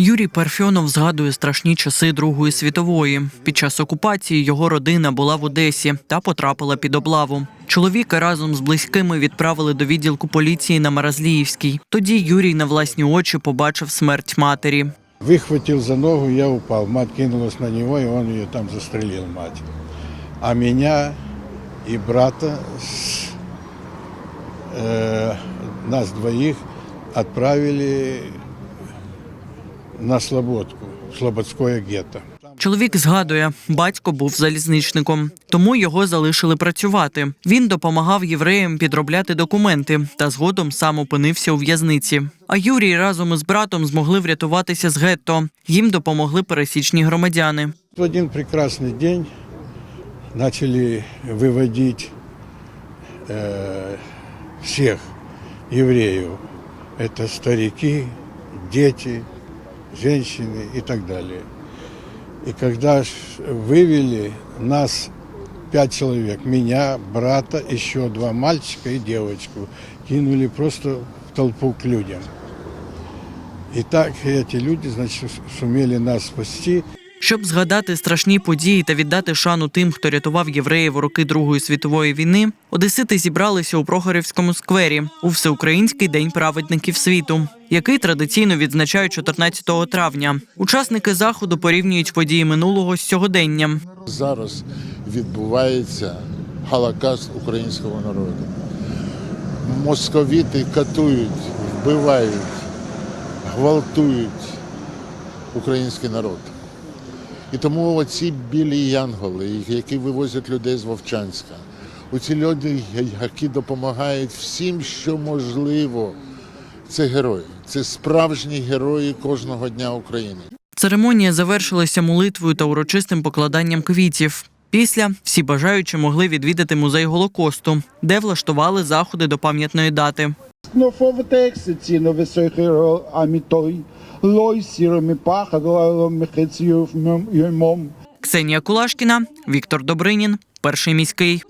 Юрій Парфьонов згадує страшні часи Другої світової. Під час окупації його родина була в Одесі та потрапила під облаву. Чоловіка разом з близькими відправили до відділку поліції на Маразліївській. Тоді Юрій на власні очі побачив смерть матері. Выхватил за ногу, я упал. Мать кинулась на него, и он ее там застрелил, мать. А меня и брата, э, нас двоих, отправили на Слободку, в Слободское гетто. Чоловік згадує, батько був залізничником, тому його залишили працювати. Він допомагав євреям підробляти документи та згодом сам опинився у в'язниці. А Юрій разом із братом змогли врятуватися з гетто. Їм допомогли пересічні громадяни. В один прекрасный день начали выводить э, всех евреев. Это старики, дети, женщины и так далее. И когда ж вывели нас пять человек, меня, брата, еще два мальчика и девочку, кинули просто в толпу к людям. И так эти люди, значит, сумели нас спасти. Щоб згадати страшні події та віддати шану тим, хто рятував євреїв у роки Другої світової війни, одесити зібралися у Прохорівському сквері у Всеукраїнський день праведників світу, який традиційно відзначають 14 травня. Учасники заходу порівнюють події минулого з сьогоденням. Зараз відбувається Голокаст українського народу. Московіти катують, вбивають, гвалтують український народ. І тому оці білі янголи, які вивозять людей з Вовчанська, оці люди, які допомагають всім, що можливо, це герої. Це справжні герої кожного дня України. Церемонія завершилася молитвою та урочистим покладанням квітів. Після всі бажаючі могли відвідати музей Голокосту, де влаштували заходи до пам'ятної дати. Пахат, med хеціїв мом. Ксенія Кулашкіна, Віктор Добринін, перший міський.